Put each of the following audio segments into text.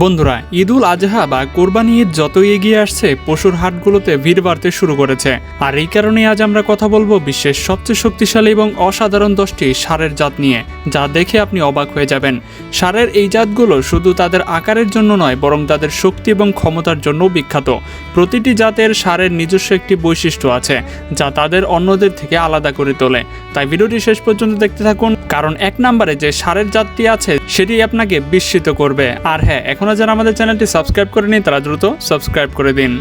বন্ধুরা, ঈদুল আজহা বা কোরবানি ঈদ যতই এগিয়ে আসছে, পশুর হাটগুলোতে ভিড় বাড়তে শুরু করেছে। আর এই কারণে আজ আমরা কথা বলব বিশ্বের সবচেয়ে শক্তিশালী এবং অসাধারণ দশটি সারের জাত নিয়ে, যা দেখে আপনি অবাক হয়ে যাবেন। সারের এই জাতগুলো শুধু তাদের আকারের জন্য নয়, বরং তাদের শক্তি এবং ক্ষমতার জন্য বিখ্যাত। প্রতিটি জাতের সারের নিজস্ব একটি বৈশিষ্ট্য আছে, যা তাদের অন্যদের থেকে আলাদা করে তোলে। তাই ভিডিওটি শেষ পর্যন্ত দেখতে থাকুন, কারণ এক নম্বরে যে সারের জাতটি আছে, সেটি আপনাকে বিস্মিত করবে। আর হ্যাঁ এখনও যারা আমাদের চ্যানেলটি সাবস্ক্রাইব করেনি তারা দ্রুত সাবস্ক্রাইব করে দিন।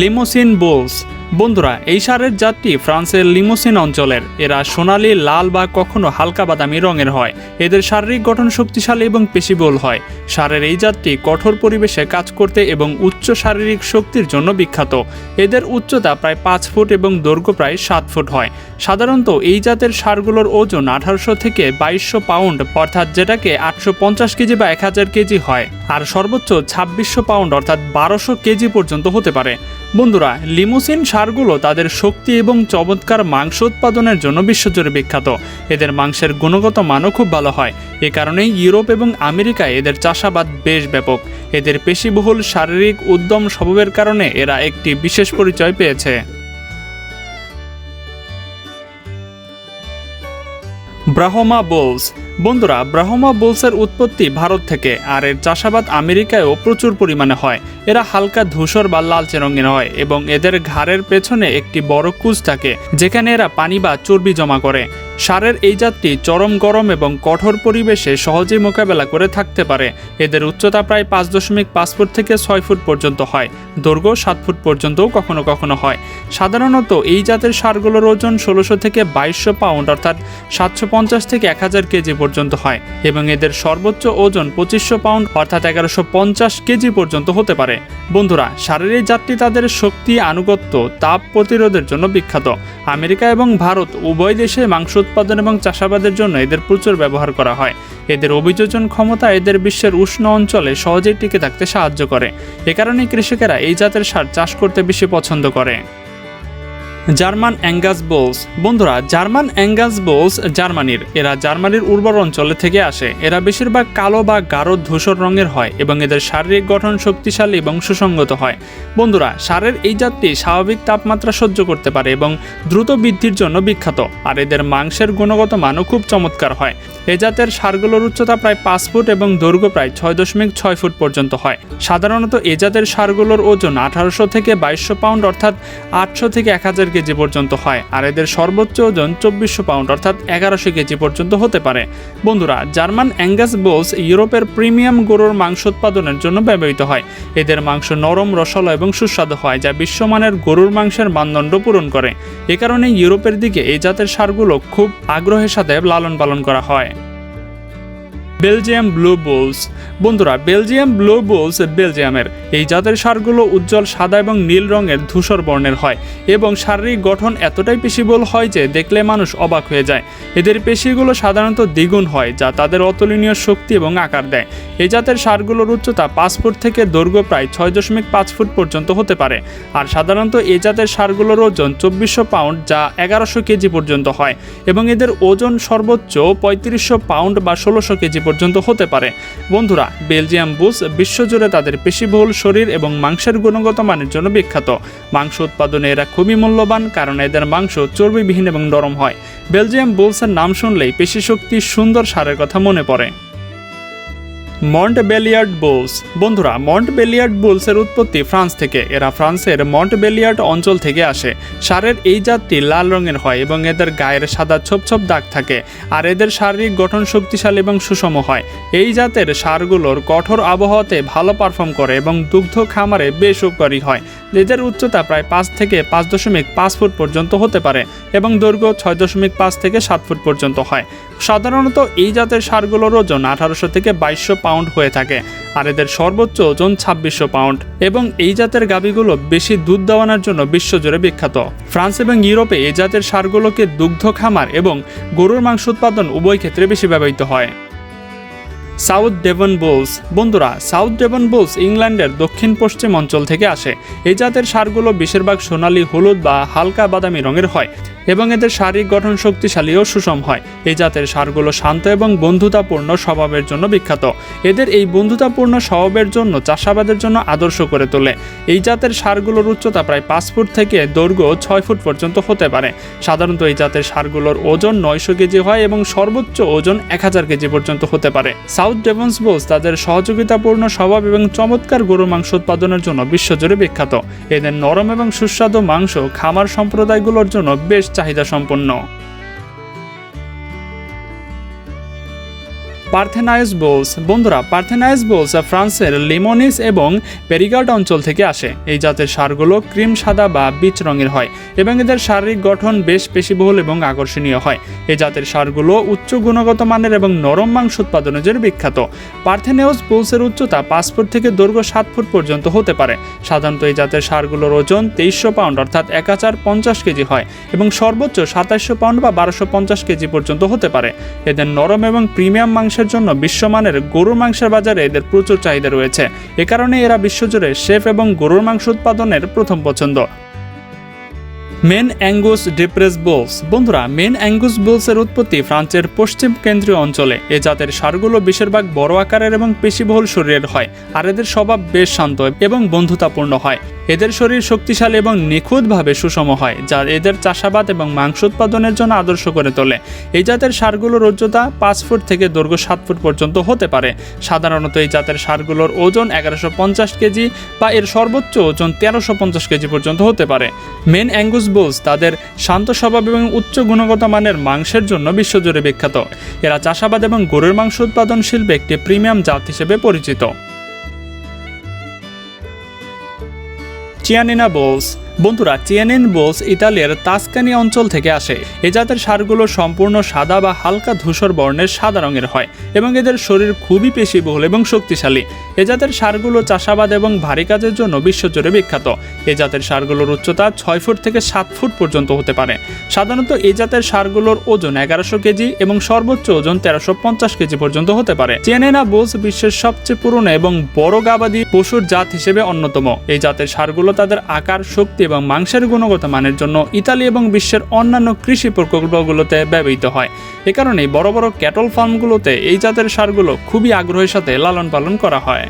লিমোসিন বোলস বন্ধুরা, এই সারের জাতটি ফ্রান্সের লিমোসিন অঞ্চলের। এরা সোনালি, লাল বা কখনো হালকা বাদামি রঙের হয়। এদের শারীরিক গঠন শক্তিশালী এবং পেশিবহুল হয়। সারের এই জাতটি কঠোর পরিবেশে কাজ করতে এবং উচ্চ শারীরিক শক্তির জন্য বিখ্যাত। এদের উচ্চতা প্রায় পাঁচ ফুট এবং দৈর্ঘ্য প্রায় সাত ফুট হয়। সাধারণত এই জাতের সারগুলোর ওজন আঠারোশো থেকে বাইশশো পাউন্ড, অর্থাৎ যেটাকে আটশো পঞ্চাশ কেজি বা এক হাজার কেজি হয়। আর সর্বোচ্চ ছাব্বিশশো পাউন্ড, অর্থাৎ বারোশো কেজি পর্যন্ত হতে পারে। বন্ধুরা, লিমোসিন সারগুলো তাদের শক্তি এবং চমৎকার মাংস উৎপাদনের জন্য বিশ্বজুড়ে বিখ্যাত। এদের মাংসের গুণগত মানও খুব ভালো হয়। এ কারণেই ইউরোপ এবং আমেরিকায় এদের চাষাবাদ বেশ ব্যাপক। এদের পেশিবহুল শারীরিক উদ্যম স্বভাবের কারণে এরা একটি বিশেষ পরিচয় পেয়েছে। ব্রাহ্মা বোলস বন্ধুরা, ব্রাহ্মা বোলসের উৎপত্তি ভারত থেকে, আর এর চাষাবাদ আমেরিকায়ও প্রচুর পরিমাণে হয়। এরা হালকা ধূসর বা লালচে রঙের হয় এবং এদের ঘাড়ের পেছনে একটি বড় কুচ থাকে, যেখানে এরা পানি বা চর্বি জমা করে। সারের এই জাতটি চরম গরম এবং কঠোর পরিবেশে সহজেই মোকাবেলা করে থাকতে পারে। এদের উচ্চতা প্রায় পাঁচ দশমিক পাঁচ ফুট থেকে ছয় ফুট পর্যন্ত হয়। দৈর্ঘ্য সাত ফুট পর্যন্তও কখনো কখনো হয়। সাধারণত এই জাতের সারগুলোর ওজন ষোলোশো থেকে বাইশশো পাউন্ড, অর্থাৎ সাতশো পঞ্চাশ থেকে এক হাজার কেজি পর্যন্ত হয় এবং এদের সর্বোচ্চ ওজন পঁচিশশো পাউন্ড, অর্থাৎ এগারোশো পঞ্চাশ কেজি পর্যন্ত হতে পারে। বন্ধুরা, সারের এই জাতটি তাদের শক্তি, আনুগত্য, তাপ প্রতিরোধের জন্য বিখ্যাত। আমেরিকা এবং ভারত উভয় দেশে মাংস উৎপাদন এবং চাষাবাদের জন্য এদের প্রচুর ব্যবহার করা হয়। এদের অভিযোজন ক্ষমতা এদের বিশ্বের উষ্ণ অঞ্চলে সহজেই টিকে থাকতে সাহায্য করে। এ কারণে কৃষকেরা এই জাতের সার চাষ করতে বেশি পছন্দ করে। German Angus bulls. বন্ধুরা, জার্মান অ্যাঙ্গাস বোলস জার্মানির। এরা জার্মানির উর্বর অঞ্চলে থেকে আসে। এরা বেশিরভাগ কালো বা গাঢ় ধূসর রঙের হয় এবং এদের শারীরিক গঠন শক্তিশালী এবং সুসংগত হয়। বন্ধুরা, সারের এই জাতটি স্বাভাবিক তাপমাত্রা সহ্য করতে পারে এবং দ্রুত বৃদ্ধির জন্য বিখ্যাত। আর এদের মাংসের গুণগত মানও খুব চমৎকার হয়। এ জাতের সারগুলোর উচ্চতা প্রায় পাঁচ ফুট এবং দৈর্ঘ্য প্রায় ছয় দশমিক ছয় ফুট পর্যন্ত হয়। সাধারণত এ জাতের সারগুলোর ওজন আঠারোশো থেকে বাইশশো পাউন্ড অর্থাৎ আটশো থেকে এক হাজার কেজি পর্যন্ত হয়, আর এদের সর্বোচ্চ ওজন চব্বিশশো পাউন্ড, অর্থাৎ এগারোশো কেজি পর্যন্ত হতে পারে। বন্ধুরা, জার্মান অ্যাঙ্গাস বোলস ইউরোপের প্রিমিয়াম গরুর মাংস উৎপাদনের জন্য ব্যবহৃত হয়। এদের মাংস নরম, রসালো এবং সুস্বাদু হয়, যা বিশ্বমানের গরুর মাংসের মানদণ্ড পূরণ করে। এ কারণে ইউরোপের দিকে এই জাতের সারগুলো খুব আগ্রহের সাথে লালন পালন করা হয়। Belgium blue bulls. বন্ধুরা, বেলজিয়াম ব্লু বুলস বেলজিয়ামের। এই জাতের সারগুলো উজ্জ্বল সাদা এবং নীল রঙের ধূসর বর্ণের হয় এবং শারীরিক গঠন এতটাই পেশিবল হয় যে দেখলে মানুষ অবাক হয়ে যায়। এদের পেশিগুলো সাধারণত দ্বিগুণ হয়, যা তাদের অতুলনীয় শক্তি এবং আকার দেয়। এই জাতের সারগুলোর উচ্চতা পাঁচ ফুট থেকে দৈর্ঘ্য প্রায় ছয় দশমিক পাঁচ ফুট পর্যন্ত হতে পারে। আর সাধারণত এই জাতের সারগুলোর ওজন চব্বিশশো পাউন্ড, যা এগারোশো কেজি পর্যন্ত হয় এবং এদের ওজন সর্বোচ্চ পঁয়ত্রিশশো পাউন্ড বা ষোলোশো কেজি পর্যন্ত হতে পারে। বন্ধুরা, বেলজিয়াম বুস বিশ্বজুড়ে তাদের পেশিবহুল শরীর এবং মাংসের গুণগত মানের জন্য বিখ্যাত। মাংস উৎপাদনে এরা খুবই মূল্যবান কারণ এদের মাংস চর্বিবিহীন এবং নরম হয়। বেলজিয়াম বুলসের নাম শুনলেই পেশি পেশিশক্তি সুন্দর সারের কথা মনে পড়ে। Mont Beliard bulls. বন্ধুরা মন্ট বেলিয়ার্ড বুলসের উৎপত্তি ফ্রান্স থেকে। এরা ফ্রান্সের মন্ট বেলিয়ার্ড অঞ্চল থেকে আসে। সারের এই জাতটি লাল রঙের হয় এবং এদের গায়ের সাদা ছোপ ছোপ দাগ থাকে আর এদের শারীরিক গঠন শক্তিশালী এবং সুষম হয়। এই জাতের সারগুলোর কঠোর আবহাওয়াতে ভালো পারফর্ম করে এবং দুগ্ধ খামারে বেশ উপকারী হয়। এদের উচ্চতা প্রায় পাঁচ থেকে পাঁচ দশমিক পাঁচ ফুট পর্যন্ত হতে পারে এবং দৈর্ঘ্য ছয় দশমিক পাঁচ থেকে সাত ফুট পর্যন্ত হয়। সাধারণত এই জাতের সারগুলোর ওজন আঠারোশো থেকে বাইশশো পাউন্ড হয়ে থাকে, আর এদের সর্বোচ্চ ওজন ছাব্বিশশো পাউন্ড। এবং এই জাতের গাভীগুলো বেশি দুধ দেওয়ানোর জন্য বিশ্বজুড়ে বিখ্যাত। ফ্রান্স এবং ইউরোপে এই জাতের সারগুলোকে দুগ্ধ খামার এবং গরুর মাংস উৎপাদন উভয় ক্ষেত্রে বেশি ব্যবহৃত হয়। South Devon bulls. বন্ধুরা, সাউথ ডেভন বুলস ইংল্যান্ডের দক্ষিণ পশ্চিম অঞ্চল থেকে আসে। এই জাতের সারগুলো বেশিরভাগ সোনালি, হলুদ বা হালকা বাদামি রঙের হয়। এবং এদের শারীরিক গঠন শক্তিশালী ও সুষম হয়। এই জাতের সারগুলো শান্ত এবং বন্ধুতাপূর্ণ স্বভাবের জন্য বিখ্যাত। এদের এই বন্ধুতাপূর্ণ স্বভাবের জন্য চাষাবাদের জন্য আদর্শ করে তোলে। এই জাতের সারগুলোর উচ্চতা প্রায় পাঁচ ফুট থেকে দৈর্ঘ্য ছয় ফুট পর্যন্ত হতে পারে। সাধারণত এই জাতের সারগুলোর ওজন নয়শো কেজি হয় এবং সর্বোচ্চ ওজন এক হাজার কেজি পর্যন্ত হতে পারে। সাউথ ডেভন্স বোস তাদের সহযোগিতাপূর্ণ স্বভাব এবং চমৎকার গরু মাংস উৎপাদনের জন্য বিশ্বজুড়ে বিখ্যাত। এদের নরম এবং সুস্বাদু মাংস, খামার সম্প্রদায়গুলোর জন্য বেশ চাহিদা সম্পন্ন পার্থেনাইস বোলস। বন্ধুরা, পার্থেনাইস বোলস ফ্রান্সের লিমোনিস এবং পেরিগার্ড অঞ্চল থেকে আসে। এই জাতের সারগুলো ক্রিম সাদা বা বীজ রঙের হয় এবং এদের শারীরিক গঠন বেশ পেশিবহুল এবং আকর্ষণীয় হয়। এই জাতের সারগুলো উচ্চ গুণগত মানের এবং নরম মাংস উৎপাদনের জন্য বিখ্যাত। পার্থেনেউস বোলসের উচ্চতা পাঁচ ফুট থেকে দৈর্ঘ্য সাত ফুট পর্যন্ত হতে পারে। সাধারণত এই জাতের সারগুলোর ওজন তেইশশো পাউন্ড, অর্থাৎ এক হাজার পঞ্চাশ কেজি হয় এবং সর্বোচ্চ সাতাশশো পাউন্ড বা বারোশো পঞ্চাশ কেজি পর্যন্ত হতে পারে। এদের নরম এবং প্রিমিয়াম মাংসের জন্য বিশ্বমানের গরুর মাংসের বাজারে এদের প্রচুর চাহিদা রয়েছে। এ কারণে এরা বিশ্বজুড়ে শেফ এবং গরুর মাংস উৎপাদনের প্রথম পছন্দ। মেন অ্যাঙ্গুস ডিপ্রেস বোলস। বন্ধুরা, মেন অ্যাঙ্গুস বোলসের উৎপত্তি ফ্রান্সের পশ্চিম কেন্দ্রীয় অঞ্চলে। এ জাতের সারগুলো বেশিরভাগ বড় আকারের এবং পেশিবহুল শরীরের হয়, আর এদের স্বভাব বেশ শান্ত এবং বন্ধুতাপূর্ণ হয়। এদের শরীর শক্তিশালী এবং নিখুঁতভাবে সুষম হয় যা এদের চাষাবাদ এবং মাংস উৎপাদনের জন্য আদর্শ করে তোলে। এই জাতের সারগুলোর উচ্চতা পাঁচ ফুট থেকে দৈর্ঘ্য সাত ফুট পর্যন্ত হতে পারে। সাধারণত এই জাতের সারগুলোর ওজন এগারোশো পঞ্চাশ কেজি বা এর সর্বোচ্চ ওজন তেরোশো পঞ্চাশ কেজি পর্যন্ত হতে পারে। মেন অ্যাঙ্গুস বুলস তাদের শান্ত স্বভাব এবং উচ্চ গুণগত মানের মাংসের জন্য বিশ্বজুড়ে বিখ্যাত। এরা চাষাবাদ এবং গরুর মাংস উৎপাদন শিল্পে একটি প্রিমিয়াম জাত হিসেবে পরিচিত। চিয়ানিনা বোলস বন্ধুরা, চিয়ানিন বোলস ইতালির তাসকানি অঞ্চল থেকে আসে। এ জাতের সারগুলো সম্পূর্ণ সাদা বা হালকা ধূসর বর্ণের সাদা রঙের হয় এবং এদের শরীর খুবই পেশিবহুল এবং শক্তিশালী। এ জাতের সারগুলো চাষাবাদ এবং ভারী কাজের জন্য বিশ্বজুড়ে বিখ্যাত। এ জাতের সারগুলোর উচ্চতা ছয় ফুট থেকে সাত ফুট পর্যন্ত হতে পারে। সাধারণত এই জাতের সারগুলোর ওজন এগারোশো কেজি এবং সর্বোচ্চ ওজন তেরোশো পঞ্চাশ কেজি পর্যন্ত হতে পারে। চিয়ানিনা বোস বিশ্বের সবচেয়ে পুরনো এবং বড় গাবাদি পশুর জাত হিসেবে অন্যতম। এই জাতের সারগুলো তাদের আকার, শক্তি এবং মাংসের গুণগত মানের জন্য ইতালি এবং বিশ্বের অন্যান্য কৃষি প্রকল্পগুলোতে ব্যবহৃত হয়। এ কারণেই বড় বড় ক্যাটল ফার্মগুলোতে এই জাতের সারগুলো খুবই আগ্রহের সাথে লালন পালন করা হয়।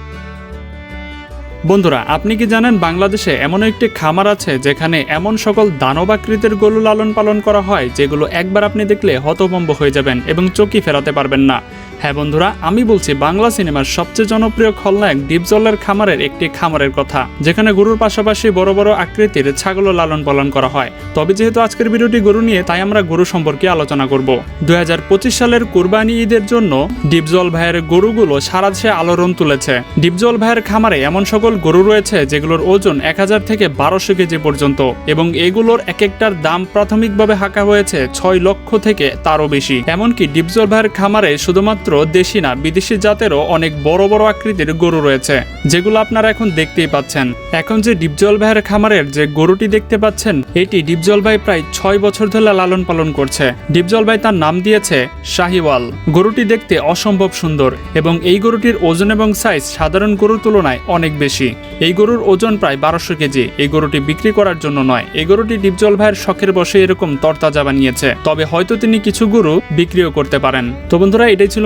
বন্ধুরা, আপনি কি জানেন বাংলাদেশে এমন একটি খামার আছে যেখানে এমন সকল দানবাকৃতির গরু লালন পালন করা হয়, যেগুলো একবার আপনি দেখলে হতভম্ব হয়ে যাবেন এবং চোখই ফেরাতে পারবেন না? হ্যাঁ বন্ধুরা, আমি বলছি বাংলা সিনেমার সবচেয়ে জনপ্রিয় খলনায়ক ডিপজলের খামারের একটি খামারের কথা, যেখানে গরুর পাশাপাশি বড় বড় আকৃতির ছাগলও লালন পালন করা হয়। তবে যেহেতু আজকের ভিডিওটি গরু নিয়ে, তাই আমরা গরু সম্পর্কে আলোচনা করব। দুই হাজার পঁচিশ সালের কুরবানি ঈদের জন্য ডিপজল ভাইয়ের গরুগুলো সারা দেশে আলোড়ন তুলেছে। ডিপজল ভাইয়ের খামারে এমন সকল গরু রয়েছে, যেগুলোর ওজন এক হাজার থেকে বারোশো কেজি পর্যন্ত, এবং এগুলোর এক একটার দাম প্রাথমিকভাবে হাঁকা হয়েছে ছয় লক্ষ থেকে তারও বেশি। এমনকি ডিপজল ভাইয়ের খামারে শুধুমাত্র দেশি না, বিদেশি জাতেরও অনেক বড় বড় আকৃতির গরু রয়েছে, যেগুলো আপনারা এখন দেখতেই পাচ্ছেন। এখন যে ডিপজল ভাইয়ের খামারের যে গরুটি দেখতে পাচ্ছেন, এটি ডিপজল ভাই প্রায় ছয় বছর ধরে লালন পালন করছে। ডিপজল ভাই তার নাম দিয়েছে শাহিওয়াল। গরুটি দেখতে অসম্ভব সুন্দর এবং এই গরুটির ওজন এবং সাইজ সাধারণ গরুর তুলনায় অনেক বেশি। এই গরুর ওজন প্রায় বারোশো কেজি। এই গরুটি বিক্রি করার জন্য নয়। এই গরুটি ডিপজল ভাইয়ের শখের বসে এরকম তরতাজা বানিয়েছে। তবে হয়তো তিনি কিছু গরু বিক্রিও করতে পারেন। তো বন্ধুরা, এটাই ছিল